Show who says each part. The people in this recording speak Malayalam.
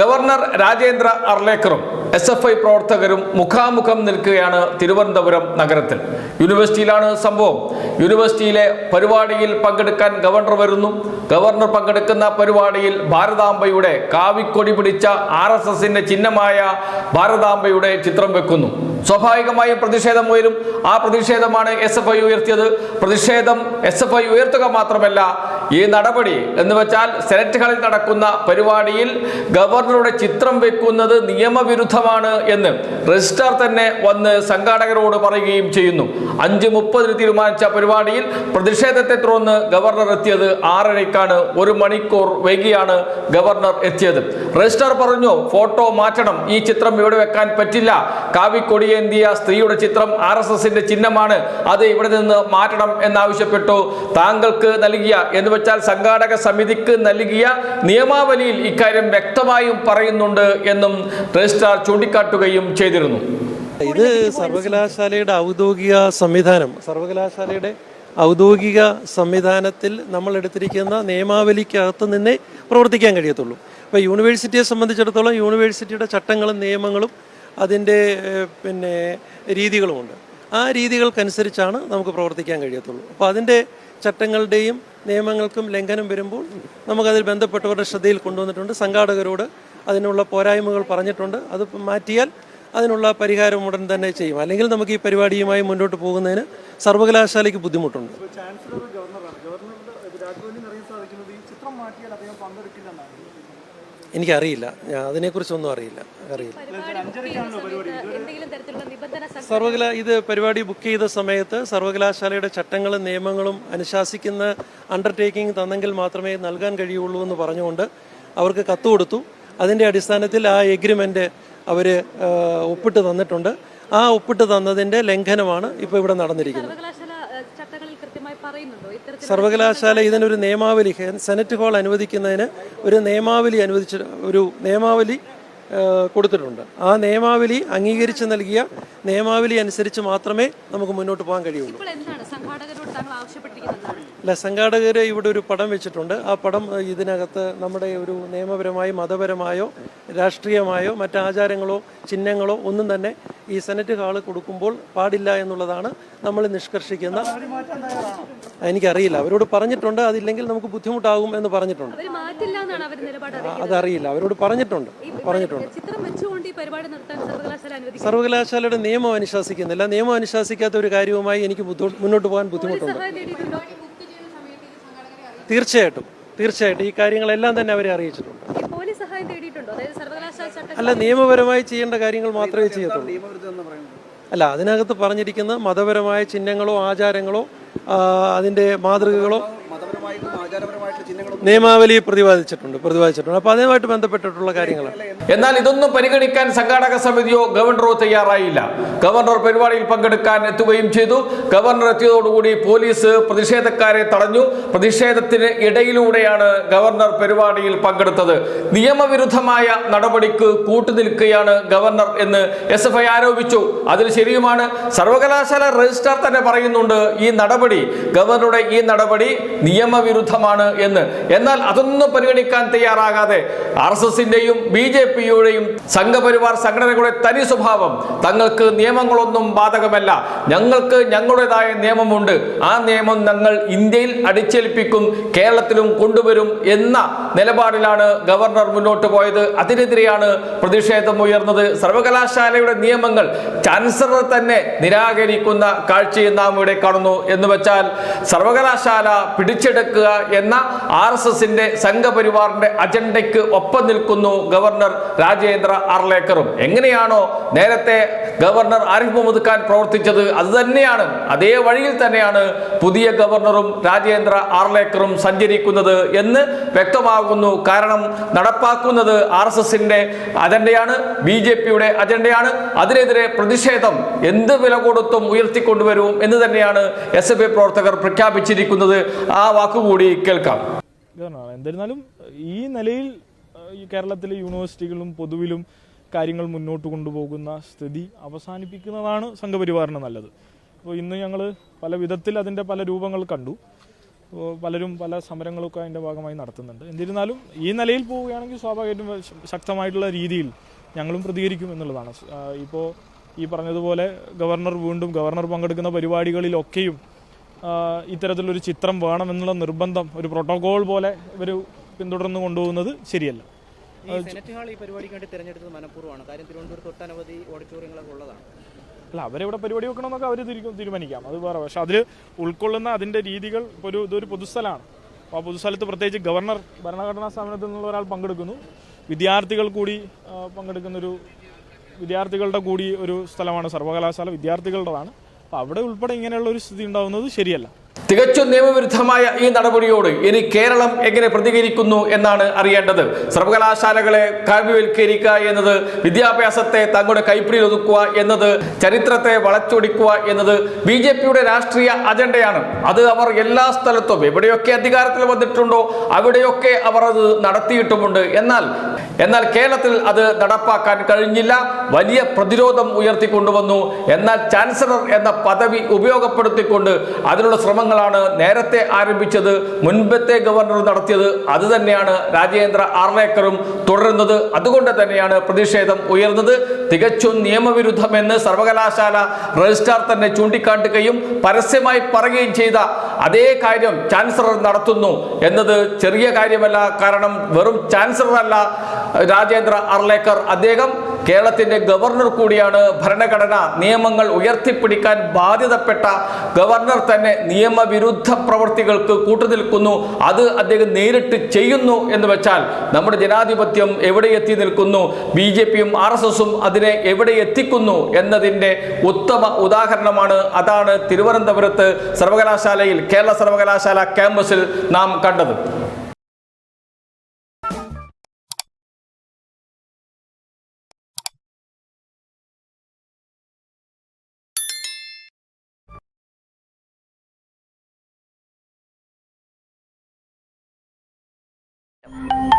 Speaker 1: ഗവർണർ രാജേന്ദ്ര അർലേക്കറും എസ് എഫ് ഐ പ്രവർത്തകരും മുഖാമുഖം നിൽക്കുകയാണ് തിരുവനന്തപുരം നഗരത്തിൽ. യൂണിവേഴ്സിറ്റിയിലാണ് സംഭവം. യൂണിവേഴ്സിറ്റിയിലെ പരിപാടിയിൽ പങ്കെടുക്കാൻ ഗവർണർ വരുന്നു. ഗവർണർ പങ്കെടുക്കുന്ന പരിപാടിയിൽ ഭാരതാംബയുടെ കാവിക്കൊടി പിടിച്ച ആർ എസ് എസിന്റെ ചിഹ്നമായ ഭാരതാംബയുടെ ചിത്രം വെക്കുന്നു. സ്വാഭാവികമായും പ്രതിഷേധം ഉയരും. ആ പ്രതിഷേധമാണ് എസ് എഫ് ഐ ഉയർത്തിയത്. പ്രതിഷേധം എസ് എഫ് ഐ ഉയർത്തുക മാത്രമല്ല ഈ നടപടി എന്ന് വെച്ചാൽ സെനറ്റ് ഹാളിൽ നടക്കുന്ന പരിപാടിയിൽ ഗവർണറുടെ ചിത്രം വെക്കുന്നത് നിയമവിരുദ്ധമാണ് എന്ന് രജിസ്ട്രാർ തന്നെ വന്ന് സംഘാടകരോട് പറയുകയും ചെയ്യുന്നു. അഞ്ച് മുപ്പതിന് തീരുമാനിച്ച പരിപാടിയിൽ പ്രതിഷേധത്തെ തുടർന്ന് ഗവർണർ എത്തിയത് ആറരയ്ക്കാണ്. ഒരു മണിക്കൂർ വൈകിയാണ് ഗവർണർ എത്തിയത്. രജിസ്ട്രാർ പറഞ്ഞു ഫോട്ടോ മാറ്റണം. ഈ ചിത്രം ഇവിടെ വെക്കാൻ പറ്റില്ല. കാവിക്കൊടിയേന്തിയ സ്ത്രീയുടെ ചിത്രം ആർ എസ് എസിന്റെ ചിഹ്നമാണ്. അത് ഇവിടെ നിന്ന് മാറ്റണം എന്നാവശ്യപ്പെട്ടു. താങ്കൾക്ക് നൽകിയ എന്ന് വെച്ചാൽ സംഘാടക സമിതിക്ക് നൽകിയ നിയമാവലിയിൽ ഇക്കാര്യം വ്യക്തമായും പറയുന്നുണ്ട് എന്നും രജിസ്ട്രാർ ചൂണ്ടിക്കാട്ടുകയും ചെയ്തിരുന്നു.
Speaker 2: ഇത് സർവകലാശാലയുടെ ഔദ്യോഗിക സംവിധാനം സർവകലാശാലയുടെ ഔദ്യോഗിക സംവിധാനത്തിൽ നമ്മൾ എടുത്തിരിക്കുന്ന നിയമാവലിക്കകത്ത് നിന്നേ പ്രവർത്തിക്കാൻ കഴിയത്തുള്ളൂ. അപ്പോൾ യൂണിവേഴ്സിറ്റിയെ സംബന്ധിച്ചിടത്തോളം യൂണിവേഴ്സിറ്റിയുടെ ചട്ടങ്ങളും നിയമങ്ങളും അതിന്റെ പിന്നെ രീതികളുമുണ്ട്. ആ രീതികൾക്കനുസരിച്ചാണ് നമുക്ക് പ്രവർത്തിക്കാൻ കഴിയത്തുള്ളൂ. അപ്പോൾ അതിന്റെ ചട്ടങ്ങളുടെയും നിയമങ്ങൾക്കും ലംഘനം വരുമ്പോൾ നമുക്കതിൽ ബന്ധപ്പെട്ടവരുടെ ശ്രദ്ധയിൽ കൊണ്ടുവന്നിട്ടുണ്ട്. സംഘാടകരോട് അതിനുള്ള പോരായ്മകൾ പറഞ്ഞിട്ടുണ്ട്. അത് മാറ്റിയാൽ അതിനുള്ള പരിഹാരം ഉടൻ തന്നെ ചെയ്യും. അല്ലെങ്കിൽ നമുക്ക് ഈ പരിപാടിയുമായി മുന്നോട്ട് പോകുന്നതിന് സർവകലാശാലയ്ക്ക് ബുദ്ധിമുട്ടുണ്ട്. എനിക്കറിയില്ല. ഞാൻ അതിനെക്കുറിച്ചൊന്നും അറിയില്ല. അറിയില്ല.
Speaker 3: സർവകല തരത്തിലുള്ള നിബന്ധന സം-
Speaker 2: സർവകലാ ഇത് പരിപാടി ബുക്ക് ചെയ്ത സമയത്ത് സർവകലാശാലയുടെ ചട്ടങ്ങളും നിയമങ്ങളും അനുശാസിക്കുന്ന അണ്ടർടേക്കിംഗ് തന്നെങ്കിൽ മാത്രമേ നൽകാൻ കഴിയുള്ളൂ എന്ന് പറഞ്ഞുകൊണ്ട് അവർക്ക് കത്ത് കൊടുത്തു. അതിന്റെ അടിസ്ഥാനത്തിൽ ആ എഗ്രിമെന്റ് അവർ ഒപ്പിട്ട് തന്നിട്ടുണ്ട്. ആ ഒപ്പിട്ട് തന്നതിന്റെ ലംഘനമാണ് ഇപ്പോൾ ഇവിടെ നടന്നിരിക്കുന്നത്.
Speaker 3: സർവകലാശാല
Speaker 2: ഇതിനൊരു നിയമാവലി സെനറ്റ് ഹാൾ അനുവദിക്കുന്നതിന് ഒരു നിയമാവലി അനുവദിച്ച ഒരു നിയമാവലി കൊടുത്തിട്ടുണ്ട്. ആ നിയമാവലി അംഗീകരിച്ച് നൽകിയ നിയമാവലി അനുസരിച്ച് മാത്രമേ നമുക്ക് മുന്നോട്ട് പോകാൻ കഴിയുള്ളൂ
Speaker 3: ഇപ്പോൾ എന്താണ് സംഘാടകരോട് താങ്കൾ ആവശ്യപ്പെട്ടിരിക്കുന്നത്
Speaker 2: അല്ല സംഘാടകർ ഇവിടെ ഒരു പടം വെച്ചിട്ടുണ്ട്. ആ പടം ഇതിനകത്ത് നമ്മുടെ ഒരു നിയമപരമായി മതപരമായോ രാഷ്ട്രീയമായോ മറ്റാചാരങ്ങളോ ചിഹ്നങ്ങളോ ഒന്നും തന്നെ ഈ സെനറ്റ് ഹാൾ കൊടുക്കുമ്പോൾ പാടില്ല എന്നുള്ളതാണ് നമ്മൾ നിഷ്കർഷിക്കുന്ന എനിക്കറിയില്ല. അവരോട് പറഞ്ഞിട്ടുണ്ട്. അതില്ലെങ്കിൽ നമുക്ക് ബുദ്ധിമുട്ടാകും എന്ന് പറഞ്ഞിട്ടുണ്ട്. അതറിയില്ല. അവരോട് പറഞ്ഞിട്ടുണ്ട്. പറഞ്ഞിട്ടുണ്ട്. സർവകലാശാലയുടെ നിയമം അനുശാസിക്കുന്നില്ല. നിയമം അനുശാസിക്കാത്ത ഒരു കാര്യവുമായി എനിക്ക് മുന്നോട്ട് പോകാൻ ബുദ്ധിമുട്ടുണ്ട്. തീർച്ചയായിട്ടും തീർച്ചയായിട്ടും. ഈ കാര്യങ്ങളെല്ലാം തന്നെ അവരെ അറിയിച്ചിട്ടുണ്ട്.
Speaker 3: ഈ പോലീസ് സഹായം തേടിയിട്ടുണ്ടോ? അതായത് സർവകലാശാല
Speaker 2: അല്ല നിയമപരമായി ചെയ്യേണ്ട കാര്യങ്ങൾ മാത്രമേ ചെയ്യത്തുള്ളൂ. അല്ല അതിനകത്ത് പറഞ്ഞിരിക്കുന്ന മതപരമായ ചിഹ്നങ്ങളോ ആചാരങ്ങളോ അതിന്റെ അതിന്റെ മാതൃകകളോ നിയമാവലി പ്രതിപാദിച്ചിട്ടുണ്ട് പ്രതിപാദിച്ചിട്ടുണ്ട്. അപ്പോൾ അതുമായിട്ട് ബന്ധപ്പെട്ടിട്ടുള്ള കാര്യങ്ങളാണ്.
Speaker 1: എന്നാൽ ഇതൊന്നും പരിഗണിക്കാൻ സംഘാടക സമിതിയോ ഗവർണറോ തയ്യാറായില്ല. ഗവർണർ പരിപാടിയിൽ പങ്കെടുക്കാൻ എത്തുകയും ചെയ്തു. ഗവർണർ എത്തിയതോടുകൂടി പോലീസ് പ്രതിഷേധക്കാരെ തടഞ്ഞു. പ്രതിഷേധത്തിന് ഇടയിലൂടെയാണ് ഗവർണർ പരിപാടിയിൽ പങ്കെടുത്തത്. നിയമവിരുദ്ധമായ നടപടിക്ക് കൂട്ടുനിൽക്കുകയാണ് ഗവർണർ എന്ന് എസ് എഫ് ഐ ആരോപിച്ചു. അതിൽ ശരിയുമാണ്. സർവകലാശാല രജിസ്ട്രാർ തന്നെ പറയുന്നുണ്ട് ഈ നടപടി ഗവർണറുടെ ഈ നടപടി നിയമവിരുദ്ധമാണ് എന്ന്. എന്നാൽ അതൊന്നും പരിഗണിക്കാൻ തയ്യാറാകാതെ ആർ എസ് എസിന്റെയും ബി ജെ പിയുടെയും സംഘപരിവാർ സംഘടനകളുടെ തനി സ്വഭാവം. തങ്ങൾക്ക് നിയമങ്ങളൊന്നും ബാധകമല്ല. ഞങ്ങൾക്ക് ഞങ്ങളുടേതായ നിയമമുണ്ട്. ആ നിയമം ഞങ്ങൾ ഇന്ത്യയിൽ അടിച്ചേൽപ്പിക്കും കേരളത്തിലും കൊണ്ടുവരും എന്ന നിലപാടിലാണ് ഗവർണർ മുന്നോട്ട് പോയത്. അതിനെതിരെയാണ് പ്രതിഷേധം ഉയർന്നത്. സർവകലാശാലയുടെ നിയമങ്ങൾ ചാൻസലർ തന്നെ നിരാകരിക്കുന്ന കാഴ്ചയും നാം ഇവിടെ കാണുന്നു. എന്ന് വെച്ചാൽ സർവകലാശാല പിടിച്ചെടുക്കുക എന്ന ആർ എസ് എസിന്റെ സംഘപരിവാറിന്റെ അജണ്ടയ്ക്ക് ഒപ്പം നിൽക്കുന്നു ഗവർണർ രാജേന്ദ്ര അർലേക്കറും എങ്ങനെയാണോ നേരത്തെ ഗവർണർ ആരിഫ് മുഹമ്മദ് ഖാൻ പ്രവർത്തിച്ചത് അത് തന്നെയാണ് അതേ വഴിയിൽ തന്നെയാണ് പുതിയ ഗവർണറും രാജേന്ദ്ര ആർലേക്കറും സഞ്ചരിക്കുന്നത് എന്ന് വ്യക്തമാകുന്നു. കാരണം നടപ്പാക്കുന്നത് ആർ എസ് എസിന്റെ അജണ്ടയാണ് ബി ജെ പിയുടെ അജണ്ടയാണ്. അതിനെതിരെ പ്രതിഷേധം എന്ത് വില കൊടുത്തും ഉയർത്തിക്കൊണ്ടുവരും എന്ന് തന്നെയാണ് എസ് എഫ് ഐ പ്രവർത്തകർ പ്രഖ്യാപിച്ചിരിക്കുന്നത്. ആ വാക്കുകൂടി കേൾക്കാം.
Speaker 4: എന്നിരുന്നാലും ഈ നിലയിൽ ഈ കേരളത്തിലെ യൂണിവേഴ്സിറ്റികളും പൊതുവിലും കാര്യങ്ങൾ മുന്നോട്ട് കൊണ്ടുപോകുന്ന സ്ഥിതി അവസാനിപ്പിക്കുന്നതാണ് സംഘപരിവാറിന് നല്ലത്. അപ്പോൾ ഇന്ന് ഞങ്ങൾ പല വിധത്തിൽ അതിന്റെ പല രൂപങ്ങൾ കണ്ടു. പലരും പല സമരങ്ങളൊക്കെ അതിന്റെ ഭാഗമായി നടത്തുന്നുണ്ട്. എന്നിരുന്നാലും ഈ നിലയിൽ പോവുകയാണെങ്കിൽ സ്വാഭാവികമായിട്ടും ശക്തമായിട്ടുള്ള രീതിയിൽ ഞങ്ങളും പ്രതികരിക്കും എന്നുള്ളതാണ്. ഇപ്പോൾ ഈ പറഞ്ഞതുപോലെ ഗവർണർ വീണ്ടും ഗവർണർ പങ്കെടുക്കുന്ന പരിപാടികളിലൊക്കെയും ഇത്തരത്തിലൊരു ചിത്രം വേണമെന്നുള്ള നിർബന്ധം ഒരു പ്രോട്ടോകോൾ പോലെ ഇവർ പിന്തുടർന്ന് കൊണ്ടുപോകുന്നത് ശരിയല്ല.
Speaker 5: ഈ സെനറ്റ് ഹാൾ ഈ പരിപാടിക്ക് വേണ്ടി തിരഞ്ഞെടുത്തത് മനഃപൂർവമാണ്. കാര്യം തിരുവനന്തപുരത്ത് ഒട്ടനവധി ഓഡിറ്റോറിയങ്ങളൊക്കെ ഉള്ളതാണ്.
Speaker 4: അല്ല അവരെവിടെ പരിപാടി വെക്കണമെന്നൊക്കെ അവർ തീരുമാനിക്കാം. അത് വേറെ പക്ഷെ അതിൽ ഉൾക്കൊള്ളുന്ന അതിന്റെ രീതികൾ ഇപ്പോൾ ഒരു ഇതൊരു പൊതുസ്ഥലമാണ്. അപ്പോൾ ആ പൊതുസ്ഥലത്ത് പ്രത്യേകിച്ച് ഗവർണർ ഭരണഘടനാ സ്ഥാപനത്തിൽ നിന്നുള്ള ഒരാൾ പങ്കെടുക്കുന്നു. വിദ്യാർത്ഥികൾ കൂടി പങ്കെടുക്കുന്നൊരു വിദ്യാർത്ഥികളുടെ കൂടി ഒരു സ്ഥലമാണ് സർവകലാശാല വിദ്യാർത്ഥികളുടേതാണ്. അപ്പോൾ അവിടെ ഉൾപ്പെടെ ഇങ്ങനെയുള്ള ഒരു സ്ഥിതി ഉണ്ടാകുന്നത് ശരിയല്ല.
Speaker 1: തികച്ചും നിയമവിരുദ്ധമായ ഈ നടപടിയോട് ഇനി കേരളം എങ്ങനെ പ്രതികരിക്കുന്നു എന്നാണ് അറിയേണ്ടത്. സർവകലാശാലകളെ കാവ്യവൽക്കരിക്കുക എന്നത് വിദ്യാഭ്യാസത്തെ തങ്ങളുടെ കൈപ്പിടിയിൽ ഒതുക്കുക എന്നത് ചരിത്രത്തെ വളച്ചൊടിക്കുക എന്നത് ബി ജെ പിയുടെ രാഷ്ട്രീയ അജണ്ടയാണ്. അത് അവർ എല്ലാ സ്ഥലത്തും എവിടെയൊക്കെ അധികാരത്തിൽ വന്നിട്ടുണ്ടോ അവിടെയൊക്കെ അവർ അത് നടത്തിയിട്ടുമുണ്ട്. എന്നാൽ എന്നാൽ കേരളത്തിൽ അത് നടപ്പാക്കാൻ കഴിഞ്ഞില്ല. വലിയ പ്രതിരോധം ഉയർത്തിക്കൊണ്ടുവന്നു. എന്നാൽ ചാൻസലർ എന്ന പദവി ഉപയോഗപ്പെടുത്തിക്കൊണ്ട് അതിനുള്ള ശ്രമങ്ങളാണ് നേരത്തെ ആരംഭിച്ചത്. മുൻപത്തെ ഗവർണർ നടത്തിയത് അത് തന്നെയാണ് രാജേന്ദ്ര ആർലേക്കറും തുടരുന്നത്. അതുകൊണ്ട് തന്നെയാണ് പ്രതിഷേധം ഉയർന്നത്. തികച്ചും നിയമവിരുദ്ധമെന്ന് സർവകലാശാല രജിസ്ട്രാർ തന്നെ ചൂണ്ടിക്കാട്ടുകയും പരസ്യമായി പറയുകയും ചെയ്ത അതേ കാര്യം ചാൻസലർ നടത്തുന്നു. എന്നത് ചെറിയ കാര്യമല്ല. കാരണം വെറും ചാൻസലർ അല്ല രാജേന്ദ്ര അർലേക്കർ. അദ്ദേഹം കേരളത്തിന്റെ ഗവർണർ കൂടിയാണ്. ഭരണഘടന നിയമങ്ങൾ ഉയർത്തിപ്പിടിക്കാൻ ബാധ്യതപ്പെട്ട ഗവർണർ തന്നെ നിയമവിരുദ്ധ പ്രവൃത്തികൾക്ക് കൂട്ടുനിൽക്കുന്നു. അത് അദ്ദേഹം നേരിട്ട് ചെയ്യുന്നു എന്ന് വെച്ചാൽ നമ്മുടെ ജനാധിപത്യം എവിടെ എത്തി നിൽക്കുന്നു? ബി ജെ പിയും ആർ എസ് എസും അതിനെ എവിടെ എത്തിക്കുന്നു എന്നതിന്റെ ഉത്തമ ഉദാഹരണമാണ്. അതാണ് തിരുവനന്തപുരത്ത് സർവകലാശാലയിൽ കേരള സർവകലാശാല ക്യാമ്പസിൽ നാം കണ്ടത് ും. you.